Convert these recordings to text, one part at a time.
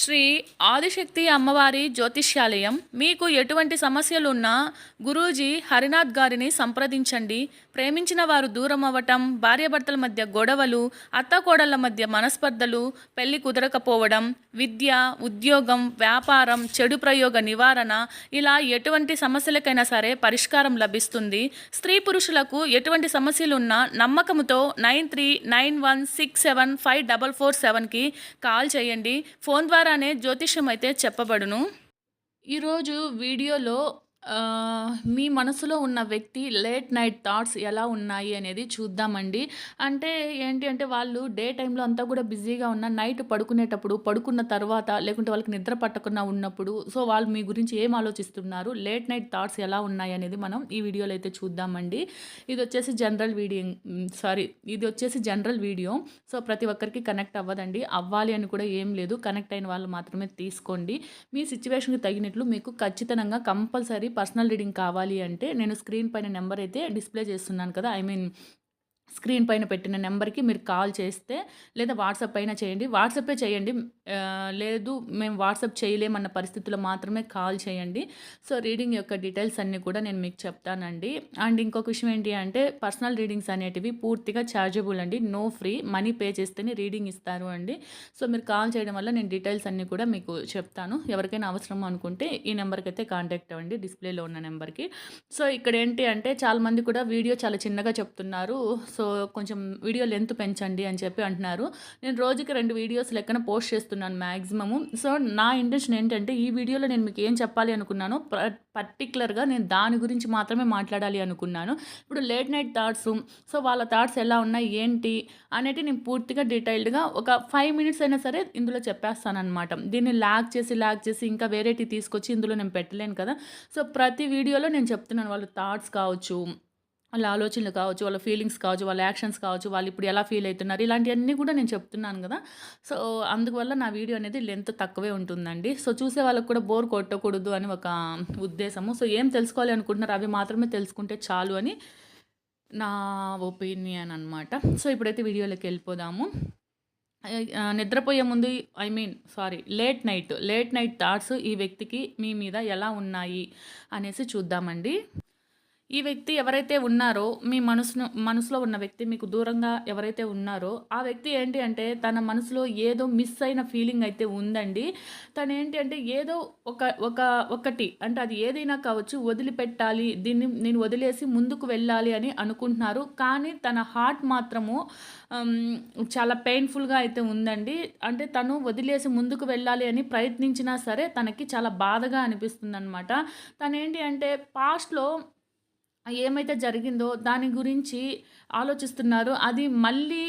శ్రీ ఆదిశక్తి అమ్మవారి జ్యోతిష్యాలయం. మీకు ఎటువంటి సమస్యలున్నా గురూజీ హరినాథ్ గారిని సంప్రదించండి. ప్రేమించిన వారు దూరం అవ్వటం భార్యాభర్తల మధ్య గొడవలు అత్తకోడళ్ళ మధ్య మనస్పర్ధలు పెళ్ళి కుదరకపోవడం విద్య ఉద్యోగం వ్యాపారం చెడు ప్రయోగ నివారణ ఇలా ఎటువంటి సమస్యలకైనా సరే పరిష్కారం లభిస్తుంది. స్త్రీ పురుషులకు ఎటువంటి సమస్యలున్నా నమ్మకంతో nine three nine one six seven five double four సెవెన్కి కాల్ చేయండి. ఫోన్ ద్వారా ద్వారానే జ్యోతిష్యం అయితే చెప్పబడును. ఈరోజు వీడియోలో మీ మనసులో ఉన్న వ్యక్తి లేట్ నైట్ థాట్స్ ఎలా ఉన్నాయి అనేది చూద్దామండి. అంటే ఏంటి అంటే వాళ్ళు డే టైంలో అంతా కూడా బిజీగా ఉన్న నైట్ పడుకునేటప్పుడు పడుకున్న తర్వాత లేకుంటే వాళ్ళకి నిద్ర పట్టకుండా ఉన్నప్పుడు సో వాళ్ళు మీ గురించి ఏం ఆలోచిస్తున్నారు? లేట్ నైట్ థాట్స్ ఎలా ఉన్నాయి అనేది మనం ఈ వీడియోలో అయితే చూద్దామండి. ఇది వచ్చేసి జనరల్ వీడియో సారీ ఇది వచ్చేసి జనరల్ వీడియో సో ప్రతి ఒక్కరికి కనెక్ట్ అవ్వదండి. అవ్వాలి అని కూడా ఏం లేదు. కనెక్ట్ అయిన వాళ్ళు మాత్రమే తీసుకోండి. మీ సిచ్యువేషన్కి తగినట్లు మీకు ఖచ్చితంగా కంపల్సరీ పర్సనల్ రీడింగ్ కావాలి అంటే నేను స్క్రీన్ పైన నెంబర్ అయితే డిస్ప్లే చేస్తున్నాను కదా ఐ మీన్ స్క్రీన్ పైన పెట్టిన నెంబర్కి మీరు కాల్ చేస్తే లేదా వాట్సాప్ పైన చేయండి. వాట్సాపే చేయండి. లేదు మేము వాట్సాప్ చేయలేమన్న పరిస్థితుల్లో మాత్రమే కాల్ చేయండి. సో రీడింగ్ యొక్క డీటెయిల్స్ అన్నీ కూడా నేను మీకు చెప్తానండి. అండ్ ఇంకొక విషయం ఏంటి అంటే పర్సనల్ రీడింగ్స్ అనేటివి పూర్తిగా ఛార్జబుల్ అండి. No free. మనీ పే చేస్తేనే రీడింగ్ ఇస్తారు అండి. సో మీరు కాల్ చేయడం వల్ల నేను డీటెయిల్స్ అన్నీ కూడా మీకు చెప్తాను. ఎవరికైనా అవసరం అనుకుంటే ఈ నెంబర్కి అయితే కాంటాక్ట్ అవ్వండి. డిస్ప్లేలో ఉన్న నెంబర్కి. సో ఇక్కడ ఏంటి అంటే చాలామంది కూడా వీడియో చాలా చిన్నగా చెప్తున్నారు. సో కొంచెం వీడియో లెంత్ పెంచండి అని చెప్పి అంటున్నారు. నేను రోజుకి రెండు వీడియోస్ లెక్కన పోస్ట్ చేస్తున్నాను మ్యాక్సిమము సో నా ఇంటెన్షన్ ఏంటంటే ఈ వీడియోలో నేను మీకు ఏం చెప్పాలి అనుకున్నానో పర్టికులర్గా నేను దాని గురించి మాత్రమే మాట్లాడాలి అనుకున్నాను. ఇప్పుడు లేట్ నైట్ థాట్స్ సో వాళ్ళ థాట్స్ ఎలా ఉన్నాయి ఏంటి అనేది నేను పూర్తిగా డీటెయిల్డ్గా ఒక ఫైవ్ మినిట్స్ అయినా సరే ఇందులో చెప్పేస్తాను దీన్ని ల్యాగ్ చేసి ల్యాగ్ చేసి ఇంకా వేరేటి తీసుకొచ్చి ఇందులో నేను పెట్టలేను కదా. సో ప్రతి వీడియోలో నేను చెప్తున్నాను వాళ్ళ థాట్స్ కావచ్చు వాళ్ళ ఆలోచనలు కావచ్చు వాళ్ళ ఫీలింగ్స్ కావచ్చు వాళ్ళ యాక్షన్స్ కావచ్చు వాళ్ళు ఇప్పుడు ఎలా ఫీల్ అవుతున్నారు ఇలాంటివన్నీ కూడా నేను చెప్తున్నాను కదా. సో అందువల్ల నా వీడియో అనేది లెంత్ తక్కువే ఉంటుందండి. సో చూసే వాళ్ళకి కూడా బోర్ కొట్టకూడదు అని ఒక ఉద్దేశము. సో ఏం తెలుసుకోవాలి అనుకుంటున్నారు అవి మాత్రమే తెలుసుకుంటే చాలు అని నా ఒపీనియన్ అనమాట సో ఇప్పుడైతే వీడియోలోకి వెళ్ళిపోదాము. నిద్రపోయే ముందు I mean sorry late night late night thoughts ఈ వ్యక్తికి మీ మీద ఎలా ఉన్నాయి అనేసి చూద్దామండి. ఈ వ్యక్తి ఎవరైతే ఉన్నారో మీ మనసును మనసులో ఉన్న వ్యక్తి మీకు దూరంగా ఎవరైతే ఉన్నారో ఆ వ్యక్తి ఏంటి అంటే తన మనసులో ఏదో మిస్ అయిన ఫీలింగ్ అయితే ఉందండి. తను ఏంటి అంటే ఏదో ఒక ఒక ఒకటి అంటే అది ఏదైనా కావచ్చు వదిలిపెట్టాలి దీన్ని నేను వదిలేసి ముందుకు వెళ్ళాలి అని అనుకుంటున్నారు. కానీ తన హార్ట్ మాత్రము చాలా పెయిన్ఫుల్గా అయితే ఉందండి. అంటే తను వదిలేసి ముందుకు వెళ్ళాలి అని ప్రయత్నించినా సరే తనకి చాలా బాధగా అనిపిస్తుంది అనమాట తను ఏంటి అంటే పాస్ట్లో ఏమైతే జరిగిందో దాని గురించి ఆలోచిస్తున్నారు. అది మళ్ళీ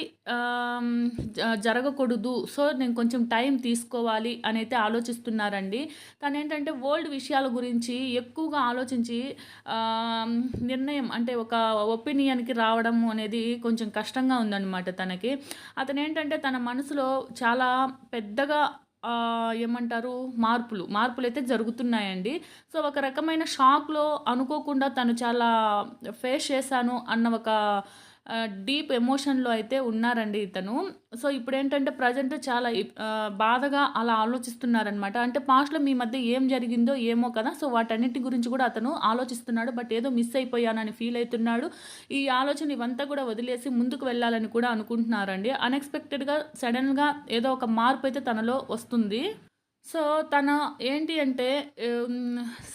జరగకూడదు. సో నేను కొంచెం టైం తీసుకోవాలి అని అయితే ఆలోచిస్తున్నారండి. తను ఏంటంటే ఓల్డ్ విషయాల గురించి ఎక్కువగా ఆలోచించి నిర్ణయం అంటే ఒక ఒపీనియన్కి రావడం అనేది కొంచెం కష్టంగా ఉందన్నమాట తనకి. అతను ఏంటంటే తన మనసులో చాలా పెద్దగా ఏమంటారు మార్పులు మార్పులు అయితే జరుగుతున్నాయండి. సో ఒక రకమైన షాక్లో అనుకోకుండా తను చాలా ఫేస్ చేశాను అన్న ఒక డీప్ ఎమోషన్లో అయితే ఉన్నారండి ఇతను. సో ఇప్పుడు ఏంటంటే ప్రజెంట్ చాలా బాధగా అలా ఆలోచిస్తున్నారనమాట అంటే పాస్ట్లో మీ మధ్య ఏం జరిగిందో ఏమో కదా సో వాటన్నిటి గురించి కూడా అతను ఆలోచిస్తున్నాడు. బట్ ఏదో మిస్ అయిపోయానని ఫీల్ అవుతున్నాడు. ఈ ఆలోచన ఇవంతా కూడా వదిలేసి ముందుకు వెళ్ళాలని కూడా అనుకుంటున్నారండి. అన్ఎక్స్పెక్టెడ్గా సడన్గా ఏదో ఒక మార్పు అయితే తనలో వస్తుంది. సో తన ఏంటి అంటే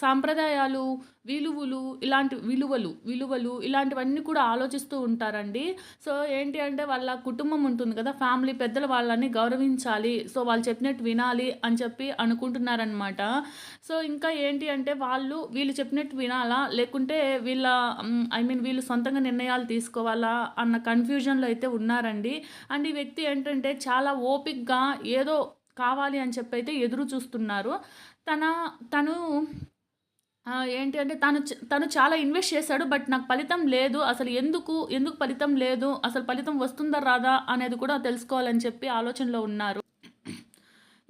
సాంప్రదాయాలు విలువలు ఇలాంటి విలువలు విలువలు ఇలాంటివన్నీ కూడా ఆలోచిస్తూ ఉంటారండి. సో ఏంటి అంటే వాళ్ళ కుటుంబం ఉంటుంది కదా ఫ్యామిలీ పెద్దలు వాళ్ళని గౌరవించాలి సో వాళ్ళు చెప్పినట్టు వినాలి అని చెప్పి అనుకుంటున్నారనమాట సో ఇంకా ఏంటి అంటే వాళ్ళు వీళ్ళు చెప్పినట్టు వినాలా? లేకుంటే వీళ్ళ ఐ మీన్ వీళ్ళు సొంతంగా నిర్ణయాలు తీసుకోవాలా? అన్న కన్ఫ్యూజన్లో అయితే ఉన్నారండి. అండ్ ఈ వ్యక్తి ఏంటంటే చాలా ఓపిక్గా ఏదో కావాలి అని చెప్పి అయితే ఎదురు చూస్తున్నారు. తన తను ఏంటి అంటే తను తను చాలా ఇన్వెస్ట్ చేశాడు బట్ నాకు ఫలితం లేదు అసలు ఎందుకు ఎందుకు ఫలితం లేదు అసలు ఫలితం వస్తుందా రాదా అనేది కూడా తెలుసుకోవాలని చెప్పి ఆలోచనలో ఉన్నారు.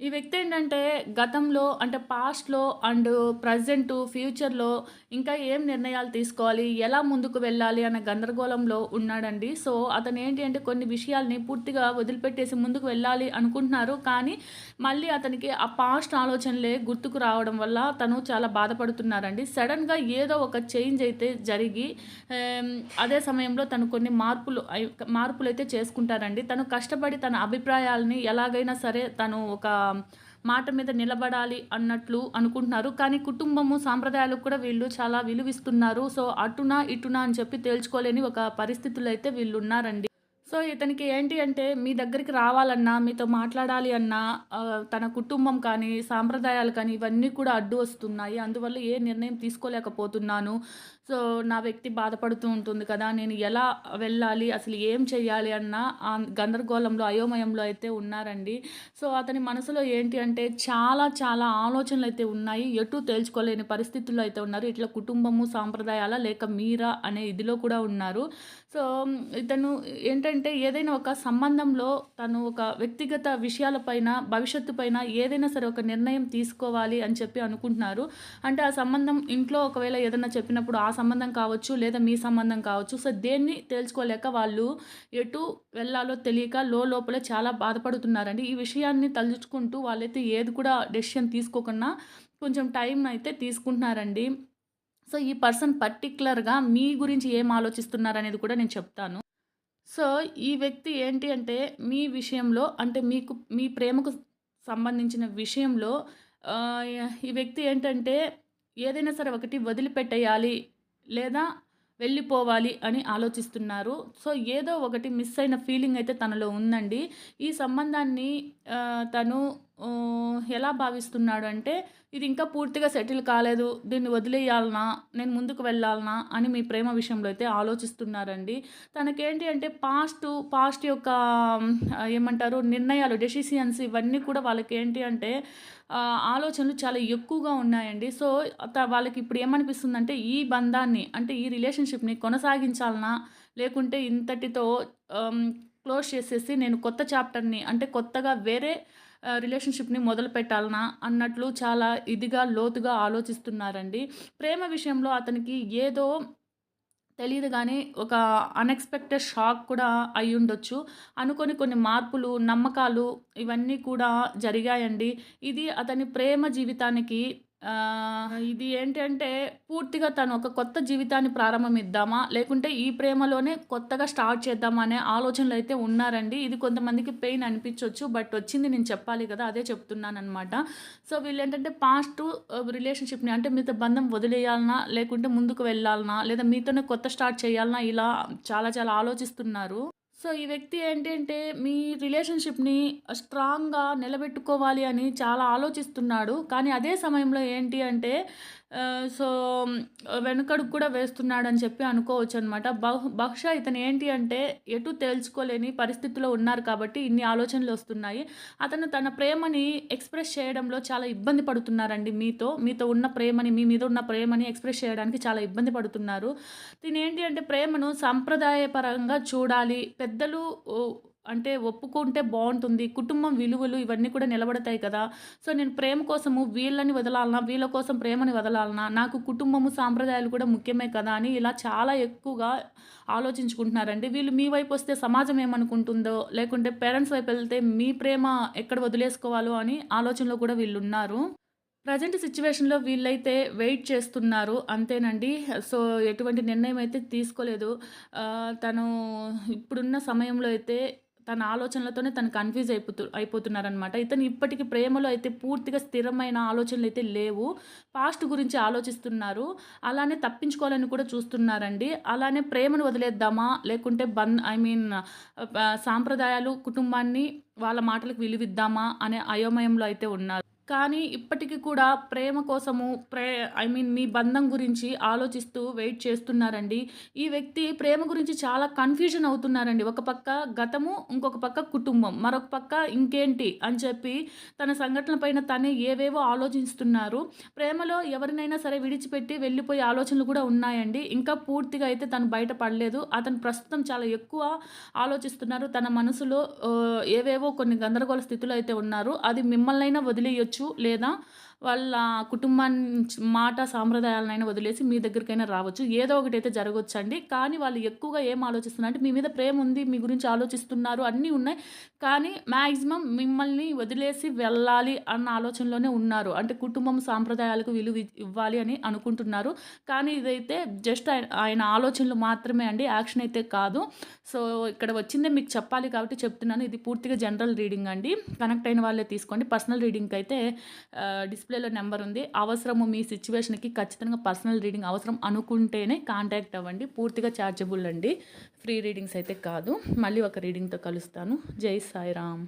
ఈ వ్యక్తి ఏంటంటే గతంలో అంటే పాస్ట్లో అండ్ ప్రజెంట్ ఫ్యూచర్లో ఇంకా ఏం నిర్ణయాలు తీసుకోవాలి ఎలా ముందుకు వెళ్ళాలి అనే గందరగోళంలో ఉన్నాడండి. సో అతను ఏంటి అంటే కొన్ని విషయాల్ని పూర్తిగా వదిలిపెట్టేసి ముందుకు వెళ్ళాలి అనుకుంటున్నారు. కానీ మళ్ళీ అతనికి ఆ పాస్ట్ ఆలోచనలే గుర్తుకు రావడం వల్ల తను చాలా బాధపడుతున్నారండి. సడన్గా ఏదో ఒక చేంజ్ అయితే జరిగి అదే సమయంలో తను కొన్ని మార్పులు మార్పులు అయితే చేసుకుంటారండి. తను కష్టపడి తన అభిప్రాయాలని ఎలాగైనా సరే తను ఒక మాట మీద నిలబడాలి అన్నట్లు అనుకుంటున్నారు. కానీ కుటుంబము సాంప్రదాయాలకు కూడా వీళ్ళు చాలా విలువిస్తున్నారు. సో అటునా ఇటునా అని చెప్పి తేల్చుకోలేని ఒక పరిస్థితులు అయితే వీళ్ళు ఉన్నారండి. సో ఇతనికి ఏంటి అంటే మీ దగ్గరికి రావాలన్నా మీతో మాట్లాడాలి అన్నా తన కుటుంబం కానీ సాంప్రదాయాలు కానీ ఇవన్నీ కూడా అడ్డు వస్తున్నాయి. అందువల్ల ఏ నిర్ణయం తీసుకోలేకపోతున్నాను. సో నా వ్యక్తి బాధపడుతూ ఉంటుంది కదా నేను ఎలా వెళ్ళాలి అసలు ఏం చేయాలి అన్న ఆ గందరగోళంలో అయోమయంలో అయితే ఉన్నారండి. సో అతని మనసులో ఏంటి అంటే చాలా చాలా ఆలోచనలు అయితే ఉన్నాయి. ఎటు తేల్చుకోలేని పరిస్థితుల్లో అయితే ఉన్నారు. ఇట్లా కుటుంబము సాంప్రదాయాల లేక మీరా అనే ఇదిలో కూడా ఉన్నారు. సో ఇతను ఏంటంటే ఏదైనా ఒక సంబంధంలో తను ఒక వ్యక్తిగత విషయాలపైన భవిష్యత్తు పైన ఏదైనా సరే ఒక నిర్ణయం తీసుకోవాలి అని చెప్పి అనుకుంటున్నారు. అంటే ఆ సంబంధం ఇంట్లో ఒకవేళ ఏదైనా చెప్పినప్పుడు ఆ సంబంధం కావచ్చు లేదా మీ సంబంధం కావచ్చు. సో దేన్ని తేల్చుకోలేక వాళ్ళు ఎటు వెళ్ళాలో తెలియక లో లోపలే చాలా బాధపడుతున్నారండి. ఈ విషయాన్ని తలుచుకుంటూ వాళ్ళైతే ఏది కూడా డెసిషన్ తీసుకోకుండా కొంచెం టైం అయితే తీసుకుంటున్నారండి. సో ఈ పర్సన్ పర్టికులర్గా మీ గురించి ఏం ఆలోచిస్తున్నారనేది కూడా నేను చెప్తాను. సో ఈ వ్యక్తి ఏంటి అంటే మీ విషయంలో అంటే మీకు మీ ప్రేమకు సంబంధించిన విషయంలో ఈ వ్యక్తి ఏంటంటే ఏదైనా సరే ఒకటి వదిలిపెట్టేయాలి. లేదా వెళ్ళిపోవాలి అని ఆలోచిస్తున్నారు. సో ఏదో ఒకటి మిస్ అయిన ఫీలింగ్ అయితే తనలో ఉందండి. ఈ సంబంధాన్ని తను ఎలా భావిస్తున్నాడు అంటే ఇది ఇంకా పూర్తిగా సెటిల్ కాలేదు దీన్ని వదిలేయాలనా నేను ముందుకు వెళ్ళాలనా అని మీ ప్రేమ విషయంలో అయితే ఆలోచిస్తున్నారండి. తనకేంటి అంటే పాస్ట్ పాస్ట్ యొక్క ఏమంటారు నిర్ణయాలు డెసిషన్స్ ఇవన్నీ కూడా వాళ్ళకి ఏంటి అంటే ఆలోచనలు చాలా ఎక్కువగా ఉన్నాయండి. సో త- వాళ్ళకి ఇప్పుడు ఏమనిపిస్తుందంటే ఈ బంధాన్ని అంటే ఈ రిలేషన్షిప్ని కొనసాగించాలనా లేకుంటే ఇంతటితో క్లోజ్ చేసేసి నేను కొత్త చాప్టర్ని అంటే కొత్తగా వేరే రిలేషన్షిప్ని మొదలు పెట్టాలనా అన్నట్లు చాలా ఇదిగా లోతుగా ఆలోచిస్తున్నారండి. ప్రేమ విషయంలో అతనికి ఏదో తెలియదు కానీ ఒక అన్ఎక్స్పెక్టెడ్ షాక్ కూడా అయి ఉండొచ్చు అనుకొని కొన్ని మార్పులు నమ్మకాలు ఇవన్నీ కూడా జరిగాయండి. ఇది అతని ప్రేమ జీవితానికి ఇది ఏంటంటే పూర్తిగా తను ఒక కొత్త జీవితాన్ని ప్రారంభమిద్దామా? లేకుంటే ఈ ప్రేమలోనే కొత్తగా స్టార్ట్ చేద్దామా అనే ఆలోచనలు అయితే ఉన్నారండి. ఇది కొంతమందికి పెయిన్ అనిపించవచ్చు బట్ వచ్చింది నేను చెప్పాలి కదా అదే చెప్తున్నాను అనమాట సో వీళ్ళు ఏంటంటే పాస్ట్ రిలేషన్షిప్ని అంటే మీతో బంధం వదిలేయాలనా? లేకుంటే ముందుకు వెళ్ళాలనా? లేదా మీతోనే కొత్త స్టార్ట్ చేయాలనా? ఇలా చాలా చాలా ఆలోచిస్తున్నారు. సో ఈ వ్యక్తి ఏంటి అంటే మీ రిలేషన్షిప్ని స్ట్రాంగ్గా నిలబెట్టుకోవాలి అని చాలా ఆలోచిస్తున్నాడు. కానీ అదే సమయంలో ఏంటి అంటే సో వెనుకడు కూడా వేస్తున్నాడు అని చెప్పి అనుకోవచ్చు అనమాట బహు బహుశా ఇతను ఏంటి అంటే ఎటు తేల్చుకోలేని పరిస్థితిలో ఉన్నారు కాబట్టి ఇన్ని ఆలోచనలు వస్తున్నాయి. అతను తన ప్రేమని ఎక్స్ప్రెస్ చేయడంలో చాలా ఇబ్బంది పడుతున్నారండి మీతో. మీతో ఉన్న ప్రేమని మీ మీద ఉన్న ప్రేమని ఎక్స్ప్రెస్ చేయడానికి చాలా ఇబ్బంది పడుతున్నారు. దీని ఏంటి అంటే ప్రేమను సాంప్రదాయపరంగా చూడాలి. పెద్దలు అంటే ఒప్పుకుంటే బాగుంటుంది. కుటుంబం విలువలు ఇవన్నీ కూడా నిలబడతాయి కదా. సో నేను ప్రేమ కోసము వీళ్ళని వదలాలనా వీళ్ళ కోసం ప్రేమని వదలాలనా? నాకు కుటుంబము సాంప్రదాయాలు కూడా ముఖ్యమే కదా అని ఇలా చాలా ఎక్కువగా ఆలోచించుకుంటున్నారండి. వీళ్ళు మీ వైపు వస్తే సమాజం ఏమనుకుంటుందో లేకుంటే పేరెంట్స్ వైపు వెళ్తే మీ ప్రేమ ఎక్కడ వదిలేసుకోవాలో అని ఆలోచనలో కూడా వీళ్ళు ఉన్నారు ప్రజెంట్ సిచ్యువేషన్లో వీళ్ళైతే వెయిట్ చేస్తున్నారు అంతేనండి. సో ఎటువంటి నిర్ణయం అయితే తీసుకోలేదు. తను ఇప్పుడున్న సమయంలో అయితే తన ఆలోచనలతోనే తను కన్ఫ్యూజ్ అయిపోతు అయిపోతున్నారనమాట ఇతను ఇప్పటికి ప్రేమలో అయితే పూర్తిగా స్థిరమైన ఆలోచనలు అయితే లేవు. పాస్ట్ గురించి ఆలోచిస్తున్నారు. అలానే తప్పించుకోవాలని కూడా చూస్తున్నారండి. అలానే ప్రేమను వదిలేద్దామా? లేకుంటే బంద్ ఐ మీన్ సాంప్రదాయాలు కుటుంబాన్ని వాళ్ళ మాటలకు విలువిద్దామా? అనే అయోమయంలో అయితే ఉన్నారు. కానీ ఇప్పటికీ కూడా ప్రేమ కోసము ప్రే ఐ మీన్ మీ బంధం గురించి ఆలోచిస్తూ వెయిట్ చేస్తున్నారండి. ఈ వ్యక్తి ప్రేమ గురించి చాలా కన్ఫ్యూజన్ అవుతున్నారండి. ఒక పక్క గతము ఇంకొక పక్క కుటుంబం. మరొక పక్క ఇంకేంటి అని చెప్పి తన సంఘటన పైన తనే ఏవేవో ఆలోచిస్తున్నారు. ప్రేమలో ఎవరినైనా సరే విడిచిపెట్టి వెళ్ళిపోయే ఆలోచనలు కూడా ఉన్నాయండి. ఇంకా పూర్తిగా అయితే తను బయటపడలేదు. అతను ప్రస్తుతం చాలా ఎక్కువ ఆలోచిస్తున్నారు. తన మనసులో ఏవేవో కొన్ని గందరగోళ స్థితిలో అయితే ఉన్నారు. అది మిమ్మల్నైనా వదిలేయొచ్చు. లేదా వాళ్ళ కుటుంబాన్ని మాట సాంప్రదాయాలనైనా వదిలేసి మీ దగ్గరికైనా రావచ్చు. ఏదో ఒకటి అయితే జరగవచ్చు అండి కానీ వాళ్ళు ఎక్కువగా ఏం ఆలోచిస్తున్నారు అంటే మీ మీద ప్రేమ ఉంది మీ గురించి ఆలోచిస్తున్నారు అన్నీ ఉన్నాయి. కానీ మ్యాక్సిమం మిమ్మల్ని వదిలేసి వెళ్ళాలి అన్న ఆలోచనలోనే ఉన్నారు. అంటే కుటుంబం సాంప్రదాయాలకు విలువ ఇవ్వాలి అని అనుకుంటున్నారు. కానీ ఇదైతే జస్ట్ ఆయన ఆయన ఆలోచనలు మాత్రమే అండి యాక్షన్ అయితే కాదు. సో ఇక్కడ వచ్చిందే మీకు చెప్పాలి కాబట్టి చెప్తున్నాను. ఇది పూర్తిగా జనరల్ రీడింగ్ అండి. కనెక్ట్ అయిన వాళ్ళే తీసుకోండి. పర్సనల్ రీడింగ్కి అయితే డిస్ప్లే డిస్ప్లేలో నెంబర్ ఉంది. అవసరము మీ సిచ్యువేషన్కి ఖచ్చితంగా పర్సనల్ రీడింగ్ అవసరం అనుకుంటేనే కాంటాక్ట్ అవ్వండి. పూర్తిగా ఛార్జబుల్ అండి. ఫ్రీ రీడింగ్స్ అయితే కాదు. మళ్ళీ ఒక రీడింగ్తో కలుస్తాను. జై సాయిరామ్.